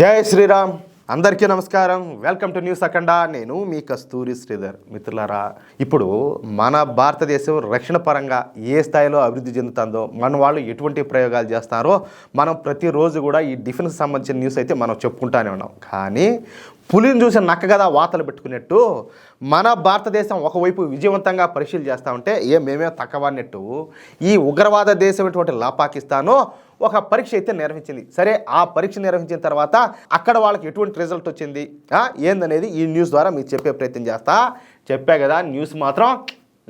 జై శ్రీరామ్. అందరికీ నమస్కారం. Welcome to news Akhanda. నేను మీ కస్తూరి శ్రీధర్ మిత్రులారా. ఇప్పుడు మన భారతదేశం రక్షణ పరంగా ఏ స్థాయిలో అభివృద్ధి చెందుతుందో మన వాళ్ళు ఎటువంటి ప్రయోగాలు చేస్తారో మనం ప్రతిరోజు కూడా ఈ డిఫెన్స్ సంబంధించిన న్యూస్ అయితే మనం చెప్పుకుంటానే ఉన్నాం. కానీ పులిని చూసి నక్క కదా వాతలు పెట్టుకున్నట్టు మన భారతదేశం ఒకవైపు విజయవంతంగా పరిశీలన చేస్తూ ఉంటే ఏ మేమే తక్కువన్నట్టు ఈ ఉగ్రవాద దేశం ఎటువంటి లాపాకిస్తానో ఒక పరీక్ష అయితే నిర్వహించింది. సరే ఆ పరీక్ష నిర్వహించిన తర్వాత అక్కడ వాళ్ళకి ఎటువంటి రిజల్ట్ వచ్చింది? ఏందనేది ఈ న్యూస్ ద్వారా మీకు చెప్పే ప్రయత్నం చేస్తా. చెప్పా కదా న్యూస్ మాత్రం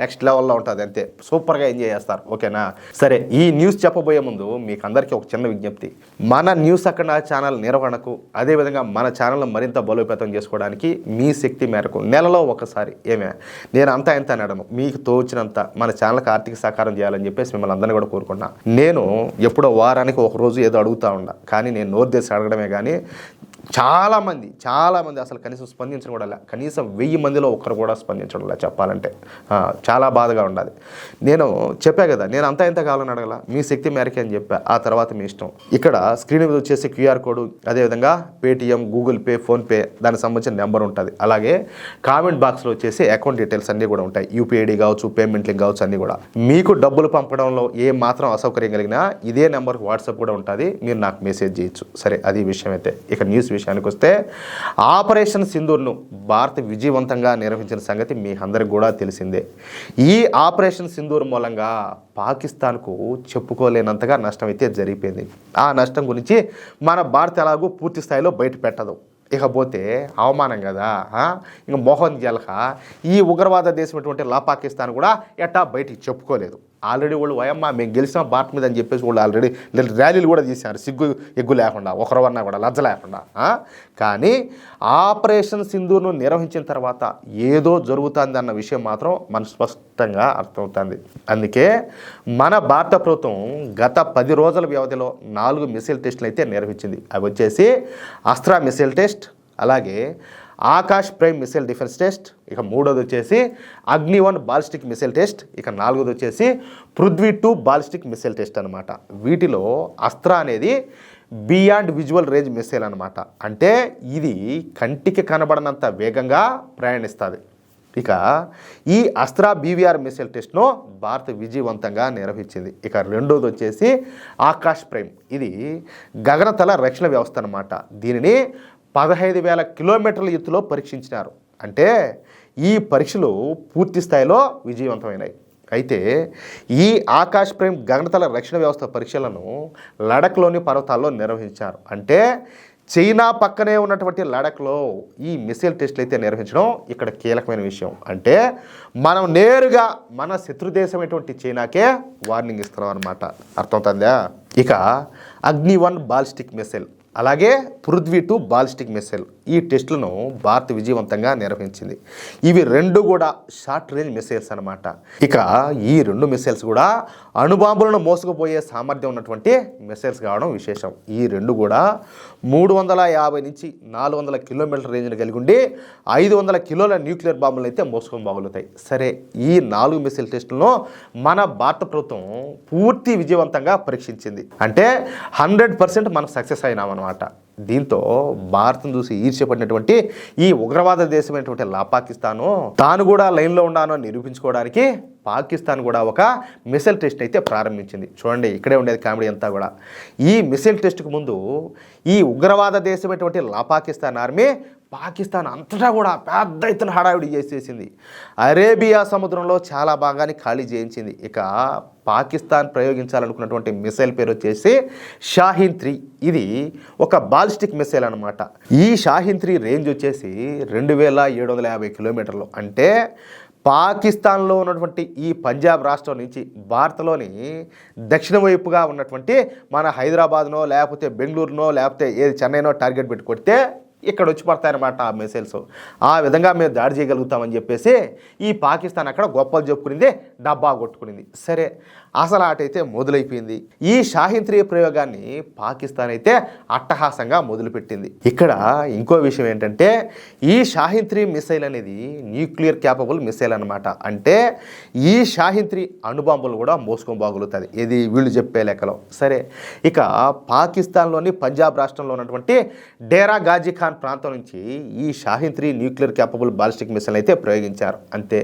నెక్స్ట్ లెవెల్లో ఉంటుంది అంతే. సూపర్గా ఎంజాయ్ చేస్తారు ఓకేనా? సరే ఈ న్యూస్ చెప్పబోయే ముందు మీకు అందరికీ ఒక చిన్న విజ్ఞప్తి. మన న్యూస్ అక్కడ ఛానల్ నిర్వహణకు అదేవిధంగా మన ఛానల్ మరింత బలోపేతం చేసుకోవడానికి మీ శక్తి మేరకు నెలలో ఒకసారి ఏమే? నేను అంతా ఎంత నడను మీకు తోచినంత మన ఛానల్కి ఆర్థిక సహకారం చేయాలని చెప్పేసి మిమ్మల్ని అందరినీ కూడా కోరుకున్నా నేను ఎప్పుడో వారానికి ఒక రోజు ఏదో అడుగుతా ఉండా. కానీ నేను నోరు తెరిచి అడగడమే కానీ చాలామంది చాలామంది అసలు కనీసం స్పందించడం కూడా కనీసం వెయ్యి మందిలో ఒక్కరు కూడా స్పందించడం లే చెప్పాలంటే. చాలా బాధగా ఉండాలి. నేను చెప్పా కదా నేను అంతా ఎంత కావాలని అడగల? మీ శక్తి మేరకే అని చెప్పా. ఆ తర్వాత మీ ఇష్టం. ఇక్కడ స్క్రీన్ మీద వచ్చేసి క్యూఆర్ కోడ్ అదేవిధంగా పేటిఎం గూగుల్ పే ఫోన్పే దానికి సంబంధించిన నెంబర్ ఉంటుంది. అలాగే కామెంట్ బాక్స్లో వచ్చేసి అకౌంట్ డీటెయిల్స్ అన్నీ కూడా ఉంటాయి. యూపీఐడి కావచ్చు పేమెంట్ లింక్ కావచ్చు అన్నీ కూడా. మీకు డబ్బులు పంపడంలో ఏ మాత్రం అసౌకర్యం కలిగినా ఇదే నెంబర్కి వాట్సాప్ కూడా ఉంటుంది. మీరు నాకు మెసేజ్ చేయొచ్చు. సరే అది విషయం అయితే. ఇక న్యూస్ విషయానికి వస్తే ఆపరేషన్ సింధూర్ను భారత్ విజయవంతంగా నిర్వహించిన సంగతి మీ అందరికి కూడా తెలిసిందే. ఈ ఆపరేషన్ సింధూర్ మూలంగా పాకిస్తాన్కు చెప్పుకోలేనంతగా నష్టం అయితే జరిగిపోయింది. ఆ నష్టం గురించి మన భారత్ ఎలాగో పూర్తి స్థాయిలో బయట పెట్టదు ఇకపోతే అవమానం కదా ఇంక మోహన్ జల్హా ఈ ఉగ్రవాద దేశం అటువంటి లా పాకిస్తాన్ కూడా ఎట్టా బయటికి చెప్పుకోలేదు. ఆల్రెడీ వాళ్ళు వయమ్మ మేము గెలిచిన భారత్ మీద అని చెప్పేసి వాళ్ళు ఆల్రెడీ ర్యాలీలు కూడా తీశారు. సిగ్గు ఎగ్గు లేకుండా ఒకరివన్నా కూడా లజ్జ లేకుండా కానీ ఆపరేషన్ సింధూర్ను నిర్వహించిన తర్వాత ఏదో జరుగుతుంది అన్న విషయం మాత్రం మన స్పష్టంగా అర్థమవుతుంది. అందుకే మన భారత ప్రభుత్వం గత పది రోజుల వ్యవధిలో నాలుగు మిసైల్ టెస్టులు అయితే నిర్వహించింది. అవి వచ్చేసి అస్త్రా మిసైల్ టెస్ట్ అలాగే Akash prime missile defence test ఇక మూడోది వచ్చేసి అగ్ని వన్ బాలిస్టిక్ మిసైల్ టెస్ట్ ఇక నాలుగోది వచ్చేసి Prithvi two ballistic missile test అనమాట వీటిలో అస్త్ర అనేది బియాండ్ విజువల్ రేంజ్ మిసైల్ అనమాట అంటే ఇది కంటికి కనబడనంత వేగంగా ప్రయాణిస్తుంది. ఇక ఈ అస్త్రా బీవీఆర్ మిసైల్ టెస్ట్ను భారత్ విజయవంతంగా నిర్వహించింది. ఇక రెండోది వచ్చేసి ఆకాష్ ప్రైమ్. ఇది గగనతల రక్షణ వ్యవస్థ అనమాట దీనిని పదహైదు వేల కిలోమీటర్ల ఎత్తులో పరీక్షించినారు. అంటే ఈ పరీక్షలు పూర్తి స్థాయిలో విజయవంతమైనాయి. అయితే ఈ ఆకాశ్ ప్రేమ్ గగనతల రక్షణ వ్యవస్థ పరీక్షలను లడఖ్లోని పర్వతాల్లో నిర్వహించారు. అంటే చైనా పక్కనే ఉన్నటువంటి లడఖ్లో ఈ మిసైల్ టెస్ట్లు అయితే నిర్వహించడం ఇక్కడ కీలకమైన విషయం. అంటే మనం నేరుగా మన శత్రు దేశమైనటువంటి చైనాకే వార్నింగ్ ఇస్తున్నాం అనమాట అర్థమవుతుందా ఇక అగ్ని వన్ బాలిస్టిక్ మిసైల్. అలాగే పృథ్వీ టు బాలిస్టిక్ మిసైల్. ఈ టెస్టులను భారత్ విజయవంతంగా నిర్వహించింది. ఇవి రెండు కూడా షార్ట్ రేంజ్ మిసైల్స్ అనమాట ఇక ఈ రెండు మిసైల్స్ కూడా అణుబాంబులను మోసుకుపోయే సామర్థ్యం ఉన్నటువంటి మిసైల్స్ కావడం విశేషం. ఈ రెండు కూడా మూడు వందల యాభై నుంచి నాలుగు వందల కిలోమీటర్ రేంజ్ని కలిగి ఉండి ఐదు వందల కిలోల న్యూక్లియర్ బాంబులను అయితే మోసుకొని బాగులుతాయి సరే ఈ నాలుగు మిసైల్ టెస్టులను మన భారత ప్రభుత్వం పూర్తి విజయవంతంగా పరీక్షించింది. అంటే హండ్రెడ్ పర్సెంట్ మనం సక్సెస్ అయినామన్నమాట. దీంతో భారత్ను చూసి ఈర్ష్యపడినటువంటి ఈ ఉగ్రవాద దేశమైనటువంటి లా పాకిస్తాను తాను కూడా లైన్లో ఉన్నాను అని నిరూపించుకోవడానికి పాకిస్తాన్ కూడా ఒక మిసైల్ టెస్ట్ అయితే ప్రారంభించింది. చూడండి ఇక్కడే ఉండేది కామెడీ అంతా కూడా. ఈ మిసైల్ టెస్ట్కు ముందు ఈ ఉగ్రవాద దేశమైనటువంటి లా పాకిస్తాన్ ఆర్మీ పాకిస్తాన్ అంతటా కూడా పెద్ద ఎత్తున హడావిడి చేసేసింది. అరేబియా సముద్రంలో చాలా భాగాన్ని ఖాళీ చేయించింది. ఇక పాకిస్తాన్ ప్రయోగించాలనుకున్నటువంటి మిసైల్ పేరు వచ్చేసి షాహిన్ త్రీ. ఇది ఒక బాలిస్టిక్ మిసైల్ అనమాట ఈ షాహిన్ త్రీ రేంజ్ వచ్చేసి రెండు వేల ఏడు వందల యాభై కిలోమీటర్లు. అంటే పాకిస్తాన్లో ఉన్నటువంటి ఈ పంజాబ్ రాష్ట్రం నుంచి భారత్లోని దక్షిణ వైపుగా ఉన్నటువంటి మన హైదరాబాద్నో లేకపోతే బెంగళూరునో లేకపోతే ఏది చెన్నైనో టార్గెట్ పెట్టి కొడితే ఇక్కడ వచ్చి పడతాయన్నమాట ఆ మిసైల్స్ ఆ విధంగా మేము దాడి చేయగలుగుతామని చెప్పేసి ఈ పాకిస్తాన్ అక్కడ గొప్పలు చెప్పుకునేది డబ్బా కొట్టుకునింది. సరే అసలు ఆటైతే మొదలైపోయింది. ఈ షాహిన్ ప్రయోగాన్ని పాకిస్తాన్ అయితే అట్టహాసంగా మొదలుపెట్టింది. ఇక్కడ ఇంకో విషయం ఏంటంటే ఈ షాహిన్ మిసైల్ అనేది న్యూక్లియర్ క్యాపబుల్ మిసైల్ అనమాట అంటే ఈ షాహిన్ అణుబాంబులు కూడా మోసుకోబాగులుతుంది ఇది వీళ్ళు చెప్పే లెక్కలో. సరే ఇక పాకిస్తాన్లోని పంజాబ్ రాష్ట్రంలో ఉన్నటువంటి డేరా గాజీ ఖాన్ ప్రాంతం నుంచి ఈ Shaheen nuclear capable ballistic missile అయితే ప్రయోగించారు. అంతే.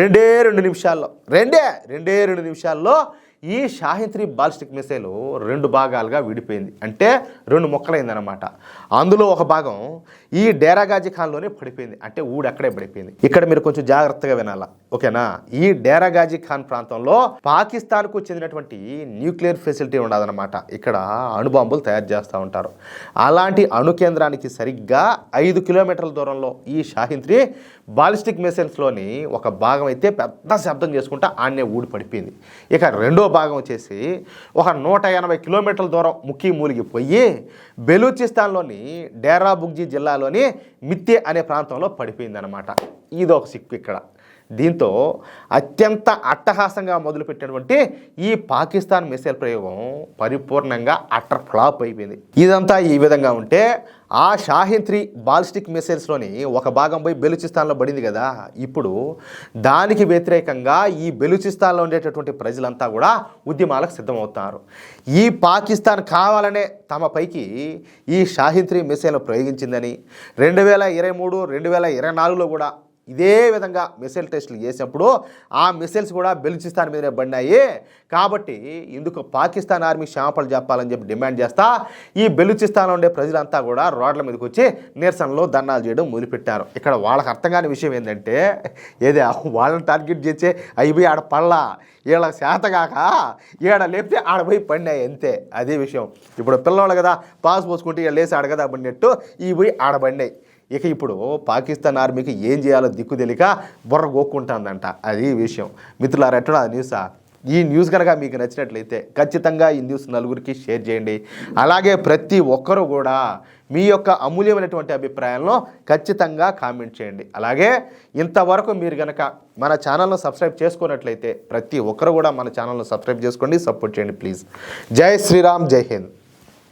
రెండే రెండు నిమిషాల్లో రెండే రెండే రెండు నిమిషాల్లో ఈ షాహిన్ త్రీ బాలిస్టిక్ మిసైల్ రెండు భాగాలుగా విడిపోయింది. అంటే రెండు మొక్కలైందనమాట అందులో ఒక భాగం ఈ డేరాగాజీ ఖాన్లోనే పడిపోయింది. అంటే ఊడు అక్కడే పడిపోయింది. ఇక్కడ మీరు కొంచెం జాగ్రత్తగా వినాలా? ఓకేనా? ఈ డేరాగాజీ ఖాన్ ప్రాంతంలో పాకిస్తాన్కు చెందినటువంటి న్యూక్లియర్ ఫెసిలిటీ ఉండదన్నమాట. ఇక్కడ అణుబాంబులు తయారు చేస్తూ ఉంటారు. అలాంటి అణు కేంద్రానికి సరిగ్గా ఐదు కిలోమీటర్ల దూరంలో ఈ షాహిన్ త్రీ బాలిస్టిక్ మిసైల్స్లోని ఒక భాగం అయితే పెద్ద శబ్దం చేసుకుంటా ఆన్నే ఊడి పడిపోయింది. ఇక రెండో భాగం వచ్చేసి ఒక నూట ఎనభై కిలోమీటర్ల దూరం ముక్కి మూలిగిపోయి బెలూచిస్తాన్లోని డేరాబుగ్జి జిల్లాలోని మిత్తే అనే ప్రాంతంలో పడిపోయిందనమాట ఇది ఒక సిక్కు ఇక్కడ. దీంతో అత్యంత అట్టహాసంగా మొదలుపెట్టినటువంటి ఈ పాకిస్తాన్ మిసైల్ ప్రయోగం పరిపూర్ణంగా అట్టర్ ఫ్లాప్ అయిపోయింది. ఇదంతా ఈ విధంగా ఉంటే ఆ షాహిన్ త్రీ బాలిస్టిక్ మిసైల్స్లోని ఒక భాగం పోయి బెలూచిస్తాన్లో పడింది కదా. ఇప్పుడు దానికి వ్యతిరేకంగా ఈ బెలూచిస్తాన్లో ఉండేటటువంటి ప్రజలంతా కూడా ఉద్యమాలకు సిద్ధమవుతున్నారు ఈ పాకిస్తాన్ కావాలనే తమ పైకి ఈ షాహిన్ త్రీ మిసైల్ ప్రయోగించిందని రెండు వేల ఇరవై మూడు రెండు వేల ఇరవై నాలుగులో కూడా ఇదే విధంగా మిసైల్ టెస్టులు చేసినప్పుడు ఆ మిసైల్స్ కూడా బెలూచిస్తాన్ మీదనే పడినాయి. కాబట్టి ఇందుకు పాకిస్తాన్ ఆర్మీ క్షమాపణలు చెప్పాలని చెప్పి డిమాండ్ చేస్తా. ఈ బెలూచిస్తాన్లో ఉండే ప్రజలంతా కూడా రోడ్ల మీదకి వచ్చి నిరసనలో దండాలు చేయడం మొదలుపెట్టారు. ఇక్కడ వాళ్ళకి అర్థం కాని విషయం ఏంటంటే ఏదే వాళ్ళని టార్గెట్ చేసే అయిపోయి ఆడ పళ్ళ వీళ్ళకి శాతగాక ఈడ లేపితే ఆడ పోయి పడినాయి అంతే. అదే విషయం. ఇప్పుడు పిల్లవాళ్ళు కదా పాస్ పోసుకుంటే వీళ్ళు లేసి కదా పడినట్టు ఈ పోయి ఆడబడినాయి ఇక ఇప్పుడు పాకిస్తాన్ ఆర్మీకి ఏం చేయాలో దిక్కు తెలియక బుర్ర గోక్కుంటుందంట. అది విషయం. మిత్రులారు ఎట్టడా న్యూసా? ఈ న్యూస్ కనుక మీకు నచ్చినట్లయితే ఖచ్చితంగా ఈ న్యూస్ నలుగురికి షేర్ చేయండి. అలాగే ప్రతి ఒక్కరూ కూడా మీ యొక్క అమూల్యమైనటువంటి అభిప్రాయాలను ఖచ్చితంగా కామెంట్ చేయండి. అలాగే ఇంతవరకు మీరు కనుక మన ఛానల్ను సబ్స్క్రైబ్ చేసుకున్నట్లయితే ప్రతి ఒక్కరు కూడా మన ఛానల్ను సబ్స్క్రైబ్ చేసుకోండి సపోర్ట్ చేయండి ప్లీజ్. జై శ్రీరామ్ జై హింద్.